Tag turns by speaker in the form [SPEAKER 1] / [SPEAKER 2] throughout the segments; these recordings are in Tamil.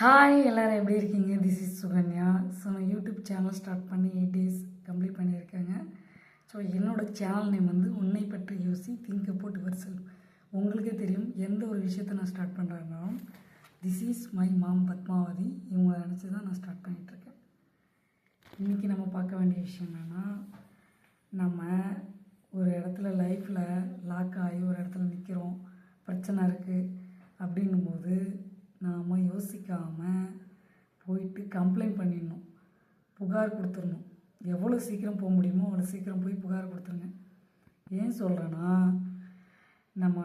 [SPEAKER 1] ஹாய் எல்லோரும் எப்படி இருக்கீங்க? திஸ் இஸ் சுகன்யா ஸோ நான் யூடியூப் சேனல் ஸ்டார்ட் பண்ணி எயிட் டேஸ் கம்ப்ளீட் பண்ணியிருக்கேங்க. ஸோ என்னோடய சேனல் நேம் வந்து உன்னை பற்றி யோசி திங்க் போட்டு வரிசல் உங்களுக்கே தெரியும் எந்த ஒரு விஷயத்தை நான் start பண்ணுறேன்னாலும் this is my mom Padmavathi. இவங்களை நினச்சி தான் நான் ஸ்டார்ட் பண்ணிகிட்ருக்கேன் இன்றைக்கி நம்ம பார்க்க வேண்டிய விஷயம் என்னென்னா நம்ம ஒரு இடத்துல லைஃப்பில் லாக் ஆகி ஒரு இடத்துல நிற்கிறோம் பிரச்சனை இருக்குது அப்படின்னும் போது நாம் யோசிக்காமல் போயிட்டு கம்ப்ளைண்ட் பண்ணிடணும். புகார் கொடுத்துடணும். எவ்வளோ சீக்கிரம் போக முடியுமோ அவ்வளோ சீக்கிரம் போய் புகார் கொடுத்துருங்க. ஏன் சொல்கிறேன்னா நம்ம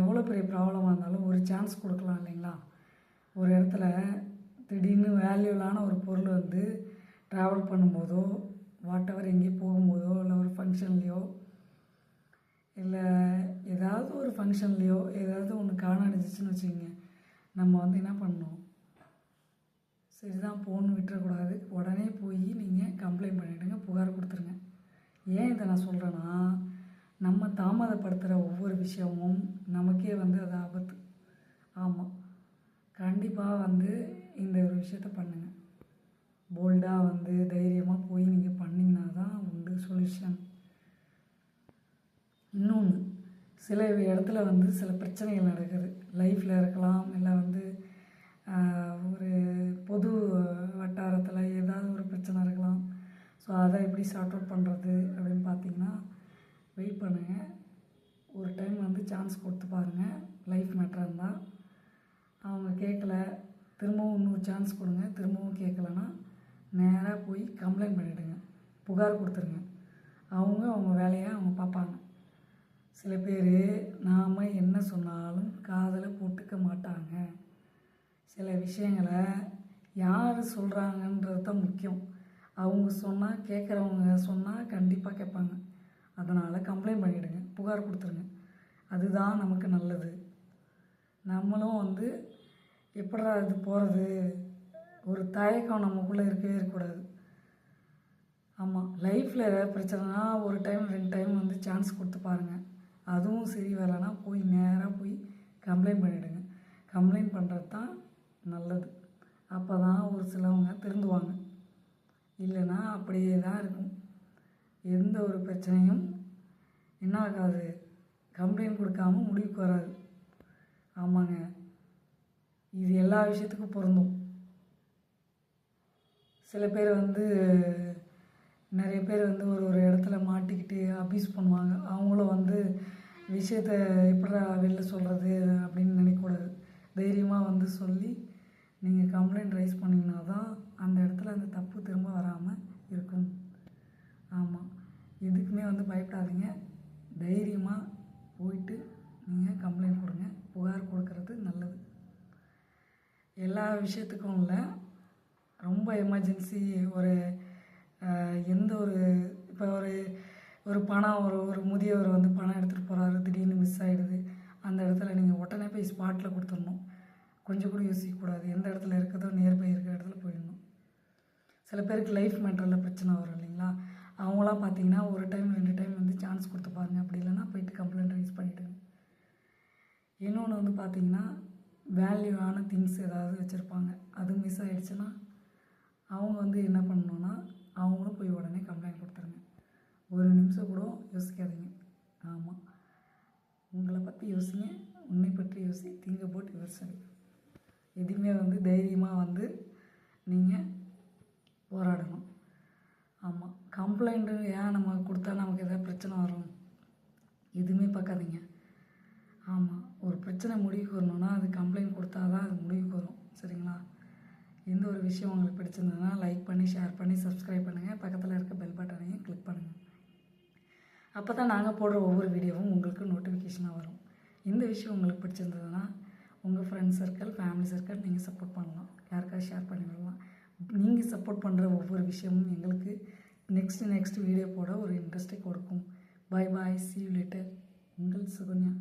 [SPEAKER 1] எவ்வளோ பெரிய ப்ராப்ளமாக இருந்தாலும் ஒரு சான்ஸ் கொடுக்கலாம் இல்லைங்களா? ஒரு இடத்துல திடீர்னு வேல்யூலான ஒரு பொருள் வந்து ட்ராவல் பண்ணும்போதோ வாட் எவர் எங்கேயோ போகும்போதோ இல்லை ஒரு ஃபங்க்ஷன்லேயோ இல்லை ஏதாவது ஒரு ஃபங்க்ஷன்லேயோ ஏதாவது ஒன்று காண அடிச்சிச்சுன்னு வச்சுக்கோங்க. நம்ம வந்து என்ன பண்ணணும்? சரிதான் ஃபோன் விட்டுறக்கூடாது. உடனே போய் நீங்கள் கம்ப்ளைண்ட் பண்ணிவிடுங்க புகார் கொடுத்துருங்க. ஏன் இதை நான் சொல்கிறேன்னா நம்ம தாமதப்படுத்துகிற ஒவ்வொரு விஷயமும் நமக்கே வந்து அது ஆபத்து. ஆமாம் கண்டிப்பாக வந்து இந்த ஒரு விஷயத்த பண்ணுங்கள் போல்டாக வந்து தைரியமாக போய் நீங்கள் பண்ணிங்கன்னா தான் உண்டு சொல்யூஷன் இன்னொன்று சில இடத்துல வந்து சில பிரச்சனைகள் நடக்குது. லைஃப்பில் இருக்கலாம் ஸோ அதை எப்படி ஷார்ட் அவுட் பண்ணுறது அப்படின்னு பார்த்தீங்கன்னா வெயிட் பண்ணுங்கள் ஒரு டைம் வந்து சான்ஸ் கொடுத்து பாருங்கள் லைஃப் மேட்டராக இருந்தால் அவங்க கேட்கல திரும்பவும் இன்னொரு சான்ஸ் கொடுங்க. திரும்பவும் கேட்கலன்னா நேராக போய் கம்ப்ளைண்ட் பண்ணிவிடுங்க புகார் கொடுத்துருங்க. அவங்க அவங்க வேலையை அவங்க பார்ப்பாங்க. சில பேர் நாம் என்ன சொன்னாலும் காதில் போட்டுக்க மாட்டாங்க. சில விஷயங்களை யார் சொல்கிறாங்கன்றது தான் முக்கியம். அவங்க சொன்னால் கேட்குறவங்க சொன்னால் கண்டிப்பாக கேட்பாங்க அதனால் கம்ப்ளைண்ட் பண்ணிவிடுங்க புகார் கொடுத்துருங்க. அதுதான் நமக்கு நல்லது. நம்மளும் வந்து எப்படா இது போகிறது ஒரு தயக்கம் நமக்குள்ளே இருக்கவே இருக்கக்கூடாது ஆமாம் லைஃப்பில் ஏதாவது பிரச்சனைனா ஒரு டைம் ரெண்டு டைம் வந்து சான்ஸ் கொடுத்து பாருங்கள் அதுவும் சரி வரலன்னா போய் நேராக போய் கம்ப்ளைண்ட் பண்ணிவிடுங்க கம்ப்ளைண்ட் பண்ணுறது தான் நல்லது. அப்போ தான் ஒரு சிலவங்க திருந்துவாங்க. இல்லைன்னா அப்படியே தான் இருக்கும். எந்த ஒரு பிரச்சனையும் என்ன ஆகாது கம்ப்ளைண்ட் கொடுக்காம முடிவுக்கு வராது. ஆமாங்க. இது எல்லா விஷயத்துக்கும் பொருந்தும். சில பேர் வந்து நிறைய பேர் வந்து ஒரு ஒரு இடத்துல மாட்டிக்கிட்டு அப்யூஸ் பண்ணுவாங்க. அவங்களும் வந்து விஷயத்த எப்படா வெளில சொல்கிறது அப்படின்னு நினைக்கக்கூடாது. தைரியமாக வந்து சொல்லி நீங்கள் கம்ப்ளைண்ட் ரைஸ் பண்ணிங்கன்னா தான் அந்த இடத்துல அந்த தப்பு திரும்ப வராமல் இருக்கும். ஆமாம் எதுக்குமே வந்து பயப்படாதீங்க. தைரியமாக போயிட்டு நீங்கள் கம்ப்ளைண்ட் கொடுங்க புகார் கொடுக்கறது நல்லது. எல்லா விஷயத்துக்கும் இல்லை. ரொம்ப எமர்ஜென்சி ஒரு எந்த ஒரு இப்போ ஒரு ஒரு பணம் ஒரு ஒரு முதியவர் வந்து பணம் எடுத்துகிட்டு போகிறாரு திடீர்னு மிஸ் ஆகிடுது அந்த இடத்துல நீங்கள் உடனே போய் ஸ்பாட்டில் கொடுத்துடணும். கொஞ்சம் கூட யோசிக்கக்கூடாது. எந்த இடத்துல இருக்குதோ நியர்பை இருக்கிற சில பேருக்கு லைஃப் மேட்டரில் பிரச்சனை வரும் இல்லைங்களா? அவங்களாம் பார்த்தீங்கன்னா ஒரு டைம் ரெண்டு டைம் வந்து சான்ஸ் கொடுத்து பாருங்க. அப்படி இல்லைன்னா போயிட்டு கம்ப்ளைண்ட் ரைஸ் பண்ணிவிடுங்க இன்னொன்று வந்து பார்த்தீங்கன்னா வேல்யூவான திங்ஸ் ஏதாவது வச்சுருப்பாங்க. அது மிஸ் ஆகிடுச்சுன்னா அவங்க வந்து என்ன பண்ணணுன்னா அவங்களும் போய் உடனே கம்ப்ளைண்ட் கொடுத்துருங்க. ஒரு நிமிஷம் கூட யோசிக்காதீங்க. ஆமாம் உங்களை பற்றி யோசிங்க. உன்னை பற்றி யோசி. தீங்க போட்டு யோசிங்க. எதுவுமே வந்து தைரியமாக வந்து நீங்கள் போராடணும். ஆமாம் கம்ப்ளைண்ட்டு ஏன் நம்ம கொடுத்தா நமக்கு எதாவது பிரச்சனை வரும்? எதுவுமே பார்க்காதீங்க. ஆமாம் ஒரு பிரச்சனை முடிவுக்கு வரணும்னா அது கம்ப்ளைண்ட் கொடுத்தா தான் அது முடிவுக்கு வரும். சரிங்களா? எந்த ஒரு விஷயம் உங்களுக்கு பிடிச்சிருந்ததுன்னா லைக் பண்ணி ஷேர் பண்ணி சப்ஸ்கிரைப் பண்ணுங்கள் பக்கத்தில் இருக்க பெல் பட்டனையும் கிளிக் பண்ணுங்கள் அப்போ தான் நாங்கள் போடுற ஒவ்வொரு வீடியோவும் உங்களுக்கு நோட்டிஃபிகேஷனாக வரும். இந்த விஷயம் உங்களுக்கு பிடிச்சிருந்ததுன்னா உங்கள் ஃப்ரெண்ட்ஸ் சர்க்கிள் ஃபேமிலி சர்க்கிள் நீங்கள் சப்போர்ட் பண்ணலாம். யாருக்காவது ஷேர் பண்ணி விடலாம். நீங்கள் சப்போர்ட் பண்ணுற ஒவ்வொரு விஷயமும் எங்களுக்கு நெக்ஸ்ட் நெக்ஸ்ட் வீடியோ போட ஒரு இன்ட்ரெஸ்ட்டை கொடுக்கும். Bye bye see you later உங்கள் சுகன்யா.